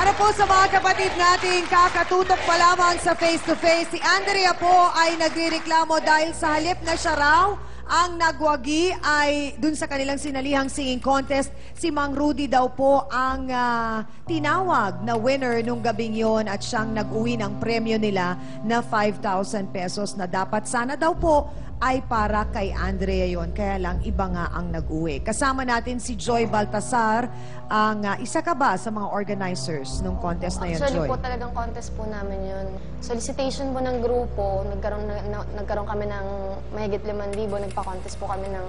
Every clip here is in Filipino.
Para po sa mga kapatid nating kakatutok pa lamang sa face-to-face, si Andrea po ay nagrereklamo dahil sa halip na siya raw ang nagwagi ay dun sa kanilang sinalihang singing contest, si Mang Rudy daw po ang ah, tinawag na winner nung gabing yon at siyang nag-uwi ng premyo nila na 5,000 pesos na dapat. Sana daw po ay para kay Andrea yon Kaya lang iba nga ang nag-uwi. Kasama natin si Joy Baltasar, ang ah, isa ka ba sa mga organizers ng contest na yun, Actually Joy? po talagang contest po namin yun. Solicitation po ng grupo, nagkaroon, na, na- nagkaroon kami ng mahigit 5,000, nagpa-contest po kami ng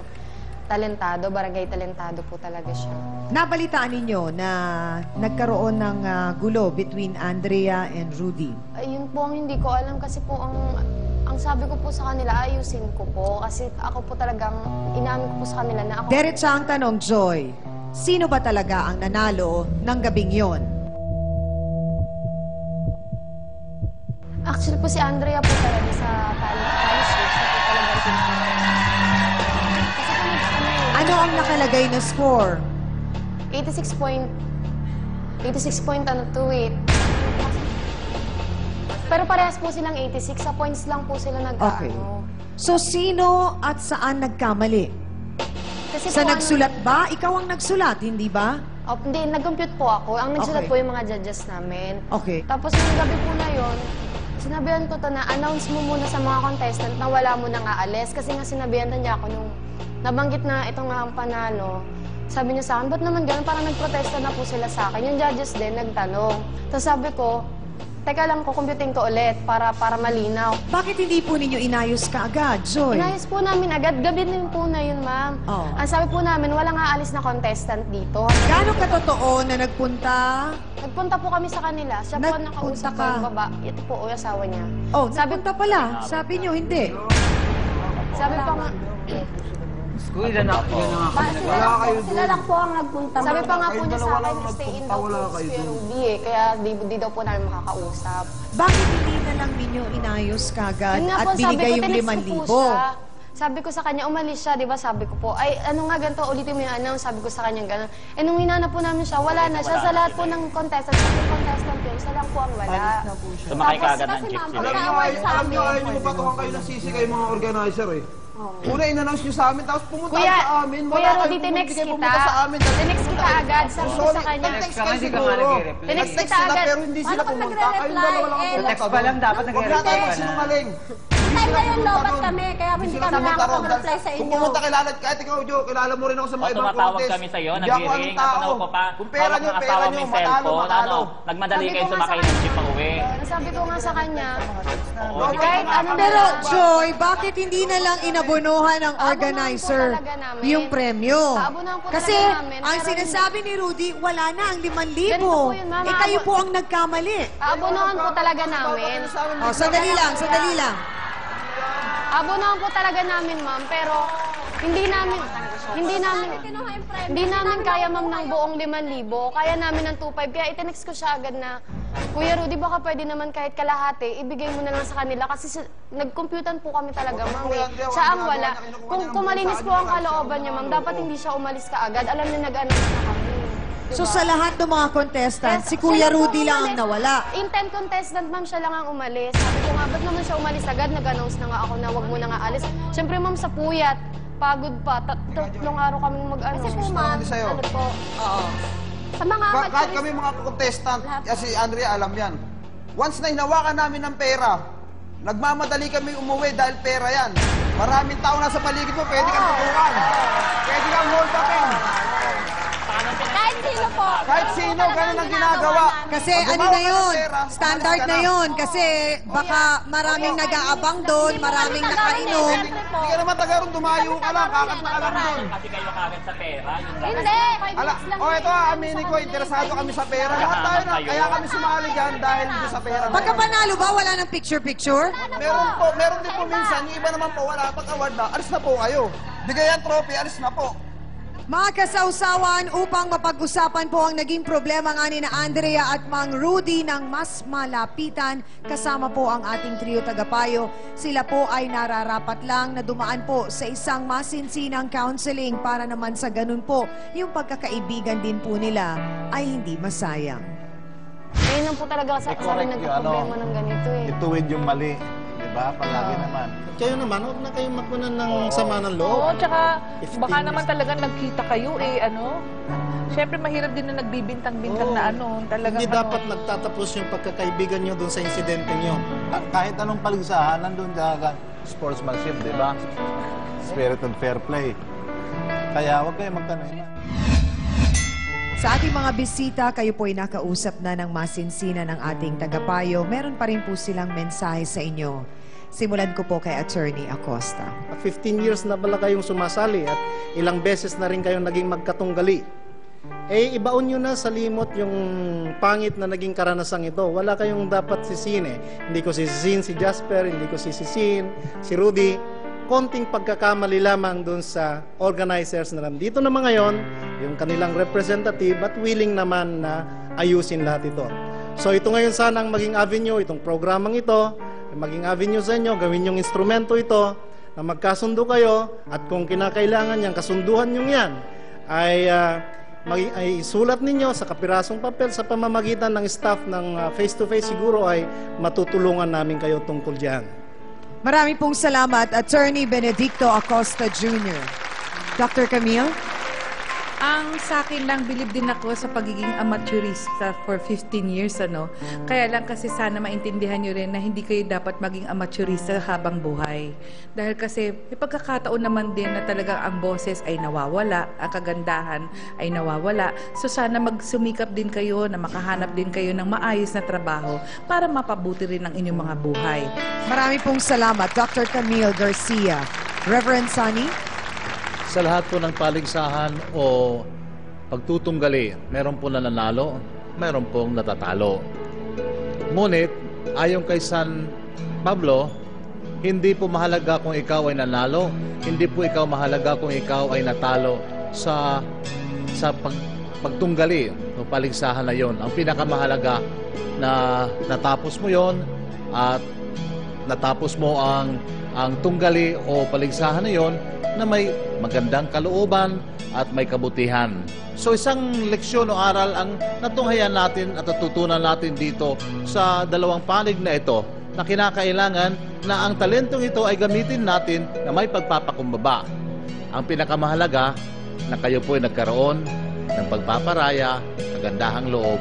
talentado, barangay talentado po talaga siya. Nabalitaan ninyo na nagkaroon ng ah, gulo between Andrea and Rudy. Ayun po ang hindi ko alam kasi po ang ang sabi ko po sa kanila, ayusin ko po. Kasi ako po talagang, inamin ko po sa kanila na ako... Diretsa ang tanong, Joy. Sino ba talaga ang nanalo ng gabing yon? Actually po si Andrea po talaga sa show. Siya po talaga Kasi kami, ano eh, Ano ang nakalagay na score? 86 point... 86 point ano to it. Pero parehas po silang 86. Sa points lang po sila nag Okay. ano. So, sino at saan nagkamali? Kasi Sa po, ano- nagsulat ba? Ikaw ang nagsulat, hindi ba? Oh, hindi, nag-compute po ako. Ang nagsulat Okay. po yung mga judges namin. Okay. Tapos yung gabi po na yon, sinabihan ko to na announce mo muna sa mga contestant na wala mo nang aalis. Kasi nga sinabihan na niya ako nung nabanggit na ito nga ang panalo. Sabi niya sa akin, ba't naman ganun? Parang nagprotesta na po sila sa akin. Yung judges din, nagtanong. Tapos sabi ko, teka lang, kukumputin ko ulit para para malinaw. Bakit hindi po ninyo inayos ka agad, Joy? Inayos po namin agad. Gabi din po na yun, ma'am. Oo. Ang sabi po namin, walang aalis na contestant dito. Gaano katotoo na nagpunta? Nagpunta po kami sa kanila. Siya po ang Nagpunta nakausap ko ka? yung baba. Ito po, o yung asawa niya. Oh, Sabi- nagpunta pala. Sabi nyo, hindi. Sabi pa nga, School, ilan na, ilan na nga Ba, kami sila, lang po, sila lang po ang nagpunta. sabi pa nga po niya sa akin, stay in daw wala po kayo Kuya. Rudy eh. Kaya di, di daw po namin makakausap. Bakit hindi na lang ninyo inayos kagad Yun nga at po, sabi binigay yung tinext ko po 5,000? siya. Sabi ko sa kanya, umalis siya, di ba? Sabi ko po, ay, ano nga ganito, ulitin mo yung announce. Sabi ko sa kanya gano'n. Eh, nung hinanap po namin siya, wala na siya. Sa lahat po ng contestant, sa contestant yun, siya lang po ang wala. Sumakay ka Tapos, agad ng kasi jeep ma'am, sila. Alam niyo, Award ay, sa alam niyo, amin. ayaw mapatukan kayo ng sisi kayo mga organizer eh. Una, in-announce niyo sa amin, tapos pumunta Kuya, sa amin. Kuya kayo Rudy, pumunta, tinext kayo kita. sa amin. Tinext pumunta kita kayo. agad. Sabi ko Sorry, sa kanya. nag-text kayo hindi ka nga siguro. Nag-text kita sila, agad. pero hindi sila ka pumunta. Kayong nagre-reply? dalawa lang ang Eh, pumunta text pa lang, dapat Huwag nagre-reply na tayo ka na. magsinungaling. Time na yung pumunta lobat kami, kaya hindi kami nakakapag-reply sa Kung inyo. pumunta kilala, kahit ikaw, Joe, kilala mo rin ako sa mga ibang tumatawag contest. kami ako anong nag-ring, napanaw ko pa. Kung pera ng pera yung matalo, cellphone, matalo. ano, nagmadali kayo sumakay sa ng jeep pa uwi. Sabi ko nga sa kanya, kahit ano Pero, Joy, bakit hindi na lang inabonohan ng organizer yung premyo? Kasi ang sinasabi ni Rudy, wala na ang 5,000. Ganito po yun, ma'am. Eh, kayo po ang nagkamali. Aabonahan po talaga namin. Oh, sandali lang, sandali lang. Aabonahan po talaga namin, ma'am, pero hindi namin, hindi namin, hindi namin kaya, ma'am, ng buong 5,000. Kaya namin ng 2,500. Kaya itinext ko siya agad na, Kuya Rudy, baka pwede naman kahit kalahati, ibigay mo na lang sa kanila. Kasi si- nagcomputan po kami talaga, ma'am. eh. Siya ang wala. Kung, kung malinis po ang kalooban niya, ma'am, dapat hindi siya umalis ka agad. Alam niya nag-announce na kami. So sa lahat ng mga contestant, Yes, si Kuya Rudy lang ang nawala. In 10 contestant, ma'am, siya lang ang umalis. Sabi ko nga, ba't naman siya umalis agad? Nag-announce na nga ako na wag mo na nga alis. Siyempre, ma'am, sa puyat, pagod pa. Tat- Tatlong araw kaming mag-announce. Kasi po, ma'am, Ano sa'yo? ano po, sa mga Ka- kahit kami mga contestant, kasi Andrea alam yan. Once na hinawakan namin ng pera, nagmamadali kami umuwi dahil pera yan. Maraming tao nasa paligid mo, pwede kang tutukan. Pwede kang hold upin. Kahit sino po. Kahit sino, ganun ang ginagawa. Kasi Pag ano na yun, standard na yun. Kasi baka maraming nag-aabang doon, maraming nakainom. Hindi hindi ka naman taga ron, dumayo ka lang, kakat na ka lang doon. Kasi kayo kagad sa pera. Hindi. Ala, oh ito ah, aminin ko, interesado kami sa pera. Lahat tayo na, kaya kami sumali dyan dahil doon sa pera. Pagka panalo ba, wala ng picture-picture? Meron po, meron din po minsan, yung iba naman po, wala pag award na, alis na po kayo. Bigay ang trophy, alis na po. Mga kasawsawan upang mapag-usapan po ang naging problema nga ni na Andrea at Mang Rudy ng mas malapitan kasama po ang ating trio tagapayo. Sila po ay nararapat lang na dumaan po sa isang masinsinang counseling para naman sa ganun po yung pagkakaibigan din po nila ay hindi masayang. Yun lang po talaga sa, sa akin nagka-problema ano. ng ganito eh. Ituwid yung mali. Ba? Palagi naman. Kayo naman, huwag na kayong magkunan ng sama ng loob. Oo, tsaka If baka things- naman talaga nagkita kayo eh, ano? Siyempre, mahirap din na nagbibintang-bintang Oo. na ano. Talagang Hindi ano. dapat nagtatapos yung pagkakaibigan nyo doon sa insidente nyo. Ka- Kahit anong paligsahan, nandun ka sportsmanship, di ba? Spirit of fair play. Kaya huwag kayong magtanong. Sa ating mga bisita, kayo po ay nakausap na ng masinsina ng ating tagapayo. Meron pa rin po silang mensahe sa inyo. Simulan ko po kay Attorney Acosta. At 15 years na pala kayong sumasali at ilang beses na rin kayong naging magkatunggali. Eh, ibaon nyo na sa limot yung pangit na naging karanasang ito. Wala kayong dapat sisihin eh. Hindi ko sisihin si Jasper, hindi ko sisihin si Rudy. Konting pagkakamali lamang dun sa organizers na nandito naman ngayon, yung kanilang representative at willing naman na ayusin lahat ito. So ito ngayon sana ang maging avenue, itong programang ito, maging avenue sa inyo, gawin yung instrumento ito, na magkasundo kayo, at kung kinakailangan yung kasunduhan yung yan, ay, ah, mag- ay isulat ninyo sa kapirasong papel sa pamamagitan ng staff ng ah, face-to-face siguro ay matutulungan namin kayo tungkol dyan. Marami pong salamat, Attorney Benedicto Acosta Jr. Dr. Camille? Ang sa akin lang, bilib din ako sa pagiging amateurista for 15 years, ano. Kaya lang kasi sana maintindihan nyo rin na hindi kayo dapat maging amateurista habang buhay. Dahil kasi may pagkakataon naman din na talagang ang boses ay nawawala, ang kagandahan ay nawawala. So sana magsumikap din kayo na makahanap din kayo ng maayos na trabaho para mapabuti rin ang inyong mga buhay. Marami pong salamat, Dr. Camille Garcia. Reverend Sunny? Sa lahat po ng paligsahan o pagtutunggali, meron po nananalo, meron pong natatalo. Ngunit, ayon kay San Pablo, hindi po mahalaga kung ikaw ay nanalo, hindi po ikaw mahalaga kung ikaw ay natalo sa sa pag, pagtunggali o paligsahan na yon. Ang pinakamahalaga na natapos mo yon at natapos mo ang ang tunggali o paligsahan na yon na may magandang kalooban at may kabutihan. So isang leksyon o aral ang natunghayan natin at natutunan natin dito sa dalawang panig na ito na kinakailangan na ang talentong ito ay gamitin natin na may pagpapakumbaba. Ang pinakamahalaga na kayo po ay nagkaroon ng pagpaparaya, kagandahang loob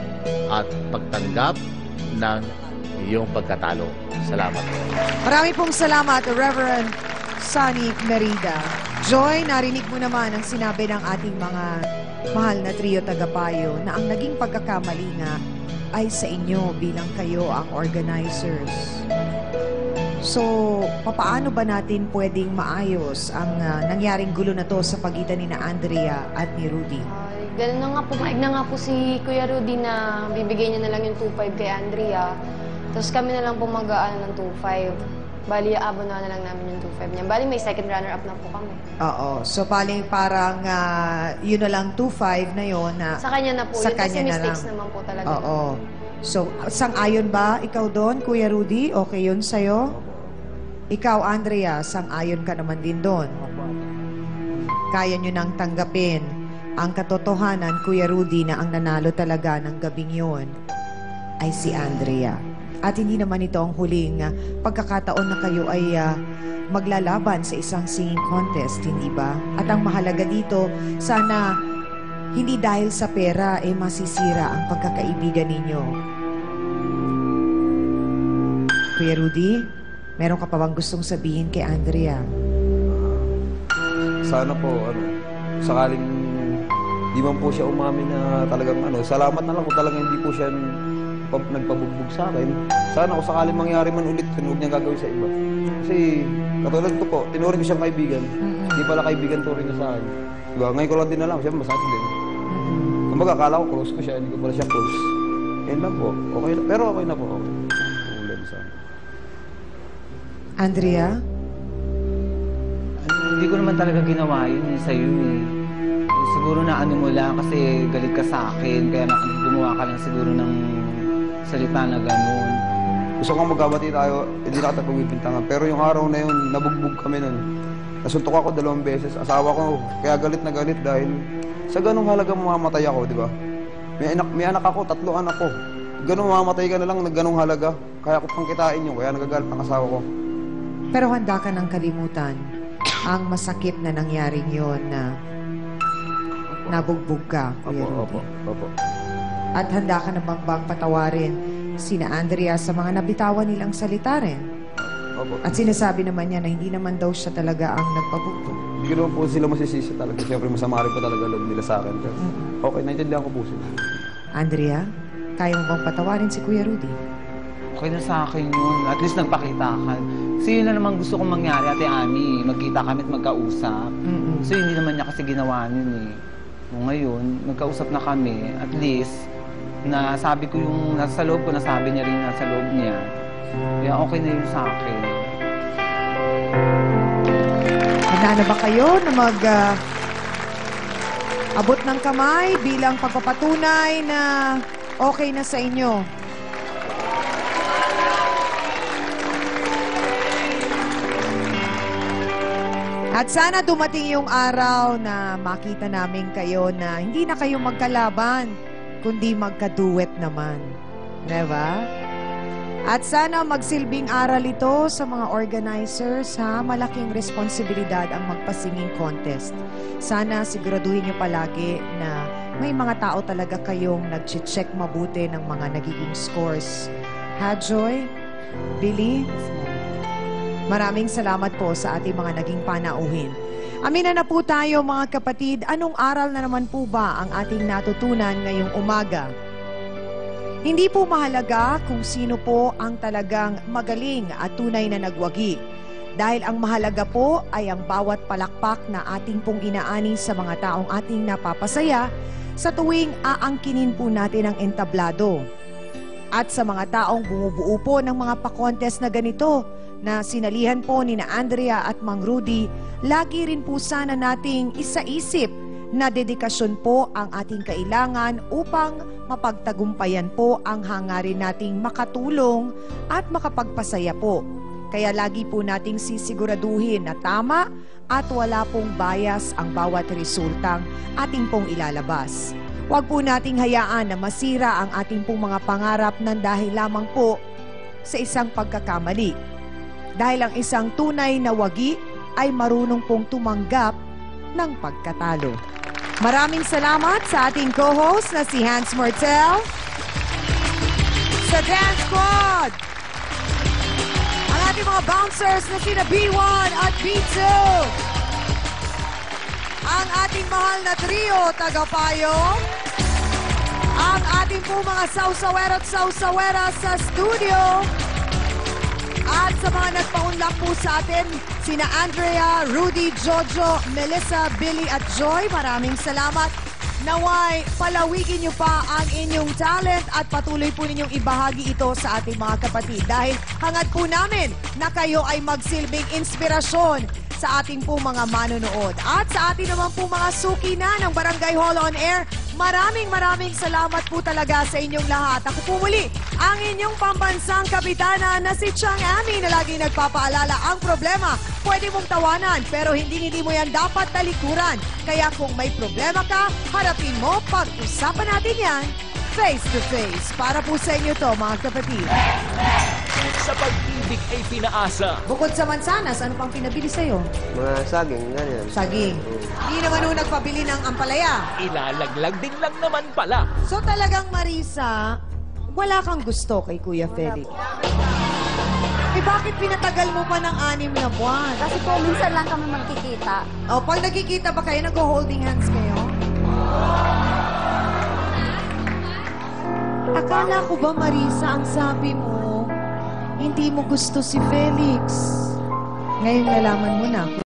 at pagtanggap ng iyong pagkatalo. Salamat po. Marami pong salamat, Reverend Sunny Merida. Joy, narinig mo naman ang sinabi ng ating mga mahal na trio tagapayo na ang naging pagkakamali nga ay sa inyo bilang kayo ang organizers. So, papaano ba natin pwedeng maayos ang ah, nangyaring gulo na to sa pagitan ni na Andrea at ni Rudy? Ay, ganun na nga po, maig na nga po si Kuya Rudy na bibigay niya na lang yung 2.5 kay Andrea. Tapos kami na lang po mag-aano ng 2.5. Bali, abo na lang namin yung 2.5 niya. Bali, may second runner-up na po kami. Oo. So, paling parang ah, yun na lang 2-5 na yon na Sa kanya na po Sa yun. Kasi kanya na mistakes lang. naman po talaga. Oo. So, sang-ayon ba ikaw doon, Kuya Rudy? Okay yun sa'yo? Ikaw, Andrea, sang-ayon ka naman din doon. Kaya nyo nang tanggapin ang katotohanan, Kuya Rudy, na ang nanalo talaga ng gabing yun ay si Andrea. At hindi naman ito ang huling ah, pagkakataon na kayo ay ah, maglalaban sa isang singing contest, hindi ba? At ang mahalaga dito, sana hindi dahil sa pera eh masisira ang pagkakaibigan ninyo. Kuya Rudy, meron ka pa bang gustong sabihin kay Andrea? Sana po, ano, sakaling di man po siya umamin na talagang ano, salamat na lang kung talagang hindi po siya nagpabugbog sa akin. Sana kung sakaling mangyari man ulit, yun, huwag niya gagawin sa iba. Kasi, katulad ko po, tinuring ko siyang kaibigan. Hindi pala kaibigan turing niya sa akin. Diba? Ngayon ko lang din alam, siya masakit din. Kumbaga, akala ko close ko siya, hindi ko pala siya close. Yan lang po. Okay na. Pero okay na po. Okay. Ulan sa Andrea? Ano, hindi ko naman talaga ginawa yun eh, sa'yo eh. Siguro na ano mo lang kasi galit ka sa akin, kaya gumawa ka lang siguro ng salita na gano'n. Gusto kong magkabati tayo, hindi na kita pagbibintangan. Pero yung araw na yun, nabugbog kami nun. Nasuntok ako dalawang beses. Asawa ko, kaya galit na galit dahil sa ganong halaga mamamatay ako, di ba? May anak, may anak ako, tatlo anak ko. ganun mamamatay ka na lang na ganung halaga. Kaya ko pang kitain yun, kaya nagagalit ang asawa ko. Pero handa ka ng kalimutan ang masakit na nangyaring yon na nabugbog ka, Kuya Opo, Rudy. opo, opo. At handa ka na bang bang patawarin sina Andrea sa mga nabitawan nilang salita rin? Opo. At sinasabi naman niya na hindi naman daw siya talaga ang nagpabugbog. Hindi ko naman po sila masisisi talaga. Siyempre, masama rin po talaga loob nila sa akin. Pero, okay, naintindihan ko po sila. Andrea, kaya mo bang patawarin si Kuya Rudy? Okay na sa akin yun. At least nagpakita ka. Kasi yun na naman gusto kong mangyari, Ate Ami. Magkita kami at magkausap. Mm-mm. So hindi naman niya kasi ginawa yun eh. O ngayon, nagkausap na kami. At least, na sabi ko yung nasa loob ko, nasabi niya rin nasa loob niya. Kaya okay na yun sa akin. Handa na ba kayo na mag ah, abot ng kamay bilang pagpapatunay na okay na sa inyo? At sana dumating yung araw na makita namin kayo na hindi na kayo magkalaban, kundi magkaduet naman. Diba? At sana magsilbing aral ito sa mga organizers ha. Malaking responsibilidad ang magpasinging contest. Sana siguraduhin niyo palagi na may mga tao talaga kayong nag-check mabuti ng mga nagiging scores. Ha, Joy? Billy? Maraming salamat po sa ating mga naging panauhin. Amina na po tayo mga kapatid, anong aral na naman po ba ang ating natutunan ngayong umaga? Hindi po mahalaga kung sino po ang talagang magaling at tunay na nagwagi. Dahil ang mahalaga po ay ang bawat palakpak na ating pong inaani sa mga taong ating napapasaya sa tuwing aangkinin po natin ang entablado. At sa mga taong bumubuo po ng mga pa-contest na ganito na sinalihan po ni na Andrea at Mang Rudy, lagi rin po sana nating isaisip na dedikasyon po ang ating kailangan upang mapagtagumpayan po ang hangarin nating makatulong at makapagpasaya po. Kaya lagi po nating sisiguraduhin na tama at wala pong bias ang bawat resultang ating pong ilalabas. Huwag po nating hayaan na masira ang ating pong mga pangarap ng dahil lamang po sa isang pagkakamali. Dahil ang isang tunay na wagi ay marunong pong tumanggap ng pagkatalo. Maraming salamat sa ating co-host na si Hans Mortel. Sa Dance Squad! Ang ating mga bouncers na sina B1 at B2. Ang ating mahal na trio, Tagapayo. Ang ating po mga sausawero at sausawera sa studio. At sa mga nagpaunlak po sa atin, sina Andrea, Rudy, Jojo, Melissa, Billy at Joy, maraming salamat. Naway, palawigin niyo pa ang inyong talent at patuloy po ninyong ibahagi ito sa ating mga kapatid. Dahil hangad po namin na kayo ay magsilbing inspirasyon sa ating po mga manonood. At sa ating naman po mga suki na ng Barangay Hall on Air, maraming maraming salamat po talaga sa inyong lahat. Ako po muli, ang inyong pambansang kapitana na si Chang Ami na lagi nagpapaalala ang problema. Pwede mong tawanan pero hindi hindi mo yan dapat talikuran. Kaya kung may problema ka, harapin mo, pag-usapan natin yan face to face. Para po sa inyo to mga kapatid. Sa pag-ibig ay pinaasa. Bukod sa mansanas, ano pang pinabili sa'yo? Mga saging, ganyan. Saging. Hindi naman ho nagpabili ng ampalaya. Ilalaglag din lang naman pala. So talagang Marisa, wala kang gusto kay Kuya Felix. Eh bakit pinatagal mo pa ng anim na buwan? Kasi po, minsan lang kami magkikita. O, pag nagkikita ba kayo, nag-holding hands kayo? Akala ko ba, Marisa, ang sabi mo, hindi mo gusto si Felix. Ngayon nalaman mo na